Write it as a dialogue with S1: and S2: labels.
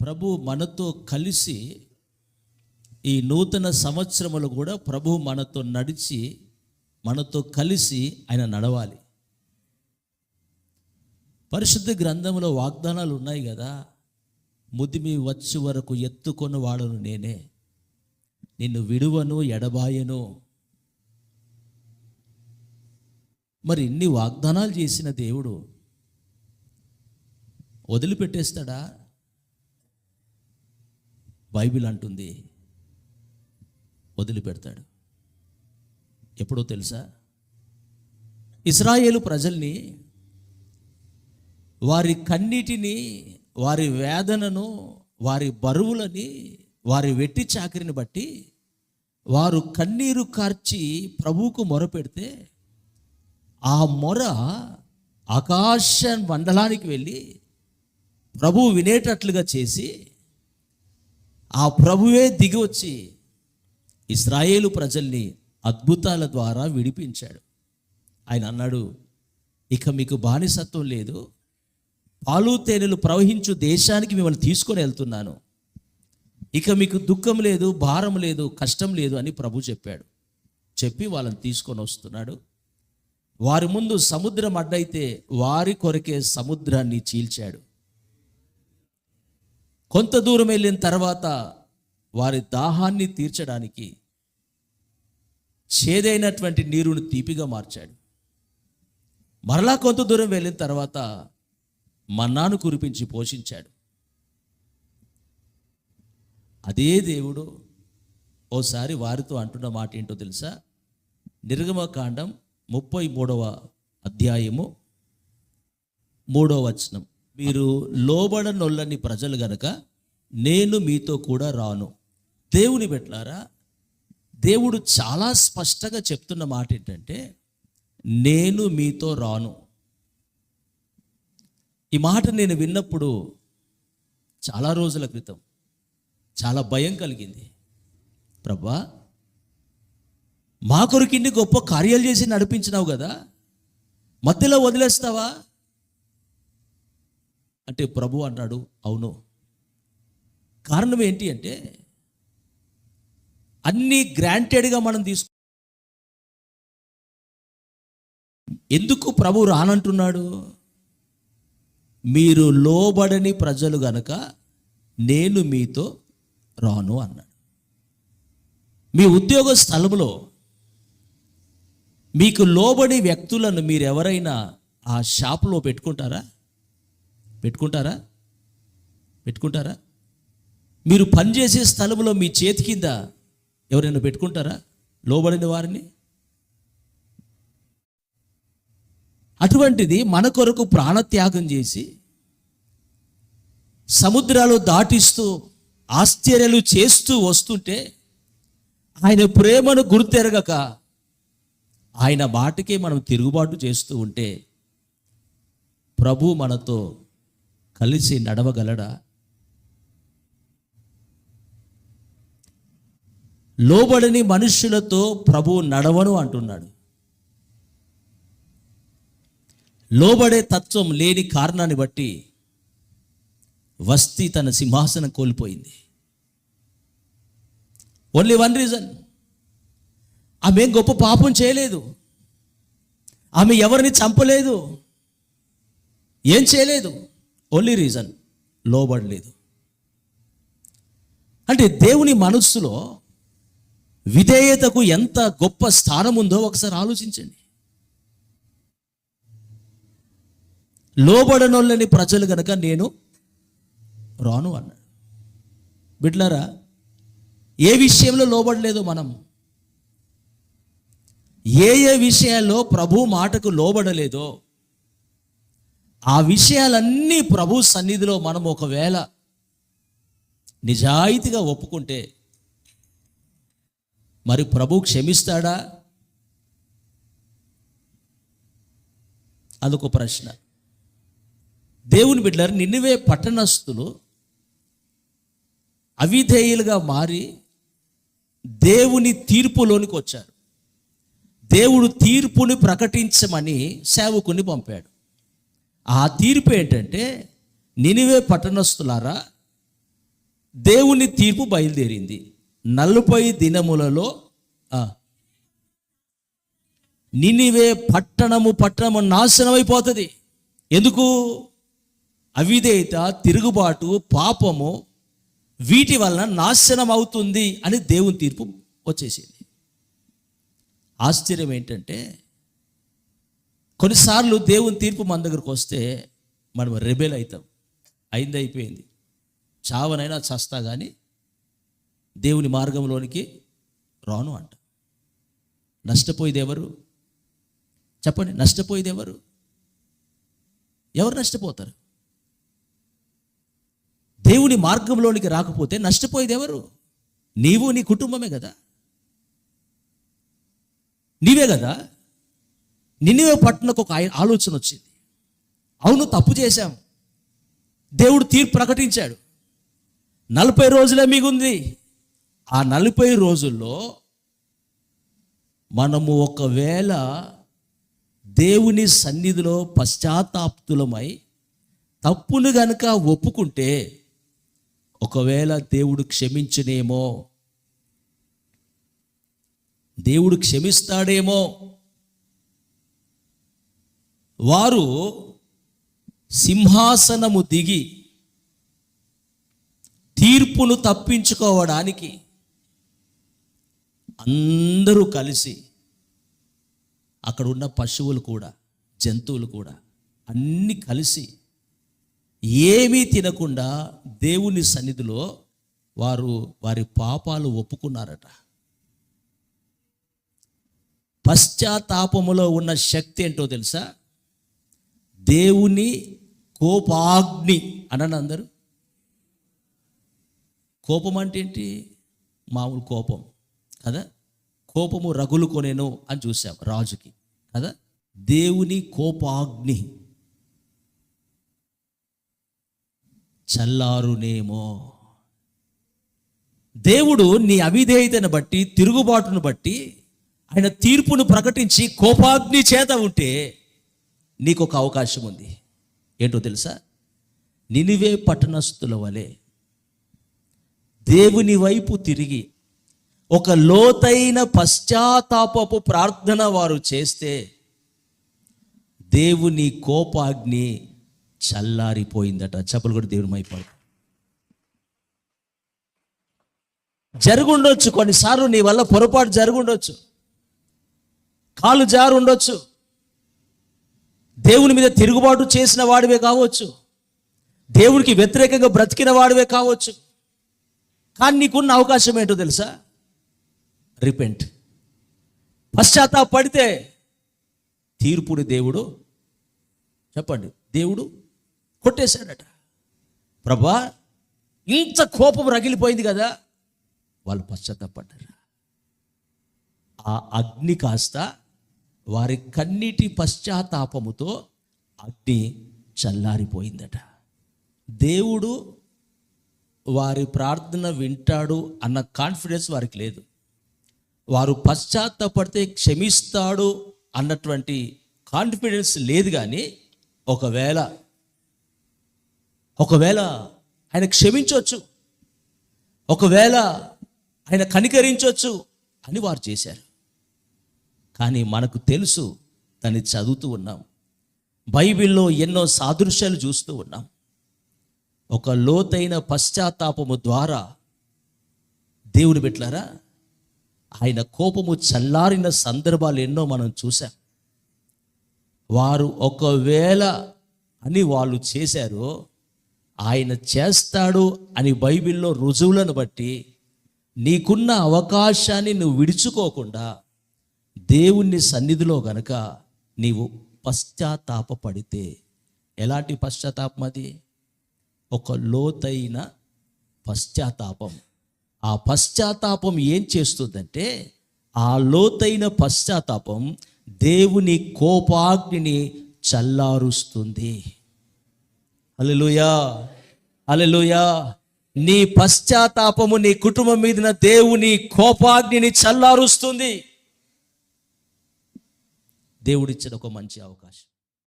S1: ప్రభు మనతో కలిసి ఈ నూతన సంవత్సరములు కూడా ప్రభు మనతో నడిచి మనతో కలిసి ఆయన నడవాలి. పరిశుద్ధ గ్రంథంలో వాగ్దానాలు ఉన్నాయి కదా ముదిమి వచ్చి వరకు ఎత్తుకొని వాడను నేనే. నిన్ను విడువను ఎడబాయను. మరి ఇన్ని వాగ్దానాలు చేసిన దేవుడు వదిలిపెట్టేస్తాడా? బైబిల్ అంటుంది వదిలిపెడతాడు. ఎప్పుడో తెలుసా? ఇస్రాయేలు ప్రజల్ని వారి కన్నీటిని వారి వేదనను వారి బరువులని వారి వెట్టి చాకరిని బట్టి వారు కన్నీరు కార్చి ప్రభువుకు మొరపెడితే ఆ మొర ఆకాశ మండలానికి వెళ్ళి ప్రభువు వినేటట్లుగా చేసి ఆ ప్రభువే దిగి వచ్చి ఇస్రాయేలు ప్రజల్ని అద్భుతాల ద్వారా విడిపించాడు. ఆయన అన్నాడు ఇక మీకు బానిసత్వం లేదు. పాలు తేనెలు ప్రవహించు దేశానికి మిమ్మల్ని తీసుకొని వెళ్తున్నాను. ఇక మీకు దుఃఖం లేదు భారం లేదు కష్టం లేదు అని ప్రభు చెప్పాడు. చెప్పి వాళ్ళని తీసుకొని వస్తున్నాడు. వారి ముందు సముద్రం అడ్డైతే వారి కొరకే సముద్రాన్ని చీల్చాడు. కొంత దూరం వెళ్ళిన తర్వాత వారి దాహాన్ని తీర్చడానికి చేదైనటువంటి నీరును తీపిగా మార్చాడు. మరలా కొంత దూరం వెళ్ళిన తర్వాత మన్నాను కురిపించి పోషించాడు. అదే దేవుడు ఓసారి వారితో అంటున్న మాట ఏంటో తెలుసా? నిర్గమకాండం ముప్పై మూడవ అధ్యాయము మూడవ వచనం. మీరు లోబడనొల్లని ప్రజలు గనక నేను మీతో కూడా రాను. దేవుని పెట్టారా దేవుడు చాలా స్పష్టంగా చెప్తున్న మాట ఏంటంటే నేను మీతో రాను. ఈ మాట నేను విన్నప్పుడు చాలా రోజుల క్రితం చాలా భయం కలిగింది. ప్రభా మా కొరకు గొప్ప కార్యాలు చేసి నడిపించినావు కదా మధ్యలో వదిలేస్తావా? అంటే ప్రభు అన్నాడు అవును. కారణం ఏంటి అంటే అన్నీ గ్రాంటెడ్గా మనం తీసుకు ఎందుకు ప్రభు రానంటున్నాడు? మీరు లోబడని ప్రజలు గనక నేను మీతో రాను అన్నాడు. మీ ఉద్యోగ స్థలంలో మీకు లోబడి వ్యక్తులను మీరు ఎవరైనా ఆ షాపులో పెట్టుకుంటారా? పెట్టుకుంటారా? పెట్టుకుంటారా? మీరు పనిచేసే స్థలంలో మీ చేతి కింద ఎవరైనా పెట్టుకుంటారా? లోబడిన వారిని? అటువంటిది మన కొరకు ప్రాణత్యాగం చేసి సముద్రాలు దాటిస్తూ ఆశ్చర్యాలు చేస్తూ వస్తుంటే ఆయన ప్రేమను గుర్తెరగక ఆయన మాటకే మనం తిరుగుబాటు చేస్తూ ఉంటే ప్రభు మనతో కలిసి నడవగలడా? లోబడని మనుష్యులతో ప్రభు నడవను అంటున్నాడు. లోబడే తత్వం లేని కారణాన్ని బట్టి వస్తి తన సింహాసనం కోల్పోయింది. ఓన్లీ వన్ రీజన్ ఆమె గొప్ప పాపం చేయలేదు. ఆమె ఎవరిని చంపలేదు. ఏం చేయలేదు. ఓన్లీ రీజన్ లోబడలేదు అంటే దేవుని మనస్సులో విధేయతకు ఎంత గొప్ప స్థానం ఉందో ఒకసారి ఆలోచించండి. లోబడనోళ్ళని ప్రజలు గనక నేను రాను అన్నాడు. బిడ్లారా ఏ విషయంలో లోబడలేదు మనం? ఏ ఏ విషయాల్లో ప్రభు మాటకు లోబడలేదో ఆ విషయాలన్నీ ప్రభు సన్నిధిలో మనం ఒకవేళ నిజాయితీగా ఒప్పుకుంటే మరి ప్రభు క్షమిస్తాడా? అదొక ప్రశ్న. దేవుని బిడ్డలారు నిన్నవే పట్టణస్థులు అవిధేయులుగా మారి దేవుని తీర్పులోనికి వచ్చారు. దేవుడు తీర్పుని ప్రకటించమని సేవకుని పంపాడు. ఆ తీర్పు ఏంటంటే నినివే పట్టణస్థులారా దేవుని తీర్పు బయలుదేరింది. నలభై దినములలో నినివే పట్టణము పట్టణము నాశనం అయిపోతుంది ఎందుకు? అవిధేయత తిరుగుబాటు పాపము వీటి వలన నాశనం అవుతుంది అని దేవుని తీర్పు వచ్చేసింది. ఆశ్చర్యం ఏంటంటే కొన్నిసార్లు దేవుని తీర్పు మన దగ్గరకు వస్తే మనం రెబెల్ అవుతాం. అయింది అయిపోయింది. చావనైనా చస్తా కానీ దేవుని మార్గంలోనికి రాను అంట. నష్టపోయేది ఎవరు? చెప్పండి నష్టపోయేది ఎవరు? ఎవరు నష్టపోతారు? దేవుని మార్గంలోనికి రాకపోతే నష్టపోయేది ఎవరు? నీవు నీ కుటుంబమే కదా. నీవే కదా? నిన్నవే పట్టణకు ఒక ఆలోచన వచ్చింది. అవును తప్పు చేశాం. దేవుడు తీర్పు ప్రకటించాడు. నలభై రోజులే మిగుంది ఆ నలభై రోజుల్లో మనము ఒకవేళ దేవుని సన్నిధిలో పశ్చాత్తాప్తులమై తప్పును గనుక ఒప్పుకుంటే ఒకవేళ దేవుడు క్షమించునేమో దేవుడు క్షమిస్తాడేమో వారు సింహాసనము దిగి తీర్పును తప్పించుకోవడానికి అందరూ కలిసి అక్కడ ఉన్న పశువులు కూడా జంతువులు కూడా అన్నీ కలిసి ఏమీ తినకుండా దేవుని సన్నిధిలో వారు వారి పాపాలు ఒప్పుకున్నారట. పశ్చాత్తాపములో ఉన్న శక్తి ఏంటో తెలుసా? దేవుని కోపాగ్ని అనండి అందరూ. కోపం అంటే ఏంటి? మామూలు కోపం కదా? కోపము రగులు కొనేను అని చూసాం రాజుకి కదా? దేవుని కోపాగ్ని. చల్లారునేమో. దేవుడు నీ అవిధేయతను బట్టి తిరుగుబాటును బట్టి ఆయన తీర్పును ప్రకటించి కోపాగ్ని చేత ఉంటే నీకు ఒక అవకాశం ఉంది. ఏంటో తెలుసా? నినివే పట్టణస్థుల వలె దేవుని వైపు తిరిగి ఒక లోతైన పశ్చాత్తాపపు ప్రార్థన వారు చేస్తే దేవుని కోపాగ్ని చల్లారిపోయిందట. చెప్పలు కూడా దేవుని మైపాడు జరుగుండొచ్చు కొన్నిసార్లు నీ వల్ల పొరపాటు జరుగుండొచ్చు. కాలు జారు ఉండొచ్చు దేవుని మీద తిరుగుబాటు చేసిన వాడివే కావచ్చు. దేవునికి వ్యతిరేకంగా బ్రతికిన వాడివే కావచ్చు. కానీ నీకున్న అవకాశం ఏంటో తెలుసా? రిపెంట్. పశ్చాత్తాపడితే తీర్పుని దేవుడు చెప్పండి. దేవుడు కొట్టేశాడట. ప్రభా ఇంత కోపం రగిలిపోయింది కదా వాళ్ళు పశ్చాత్తాపడ్డారు. ఆ అగ్ని కాస్త వారి కన్నీటి పశ్చాత్తాపముతో అగ్ని చల్లారిపోయిందట. దేవుడు వారి ప్రార్థన వింటాడు అన్న కాన్ఫిడెన్స్ వారికి లేదు. వారు పశ్చాత్తాపడితే క్షమిస్తాడు అన్నటువంటి కాన్ఫిడెన్స్ లేదు కానీ ఒకవేళ ఒకవేళ ఆయన క్షమించవచ్చు ఒకవేళ ఆయన కనికరించవచ్చు అని వారు చేశారు. కానీ మనకు తెలుసు దాన్ని చదువుతూ ఉన్నాం. బైబిల్లో ఎన్నో సాదృశ్యాలు చూస్తూ ఉన్నాం. ఒక లోతైన పశ్చాత్తాపము ద్వారా దేవుడు పెట్టారా ఆయన కోపము చల్లారిన సందర్భాలు ఎన్నో మనం చూసాం వారు ఒకవేళ అని వాళ్ళు చేశారో ఆయన చేస్తాడు అని బైబిల్లో రుజువులను బట్టి నీకున్న అవకాశాన్ని నువ్వు విడుచుకోకుండా దేవుని సన్నిధిలో గనక నీవు పశ్చాత్తాపపడితే ఎలాంటి పశ్చాత్తాపం అది? ఒక లోతైన పశ్చాత్తాపం. ఆ పశ్చాత్తాపం ఏం చేస్తుందంటే ఆ లోతైన పశ్చాత్తాపం దేవుని కోపాగ్నిని చల్లారుస్తుంది. అలెలుయా అలెలుయా నీ పశ్చాత్తాపము నీ కుటుంబం మీదన దేవుని కోపాగ్నిని చల్లారుస్తుంది. దేవుడిచ్చిన ఒక మంచి అవకాశం.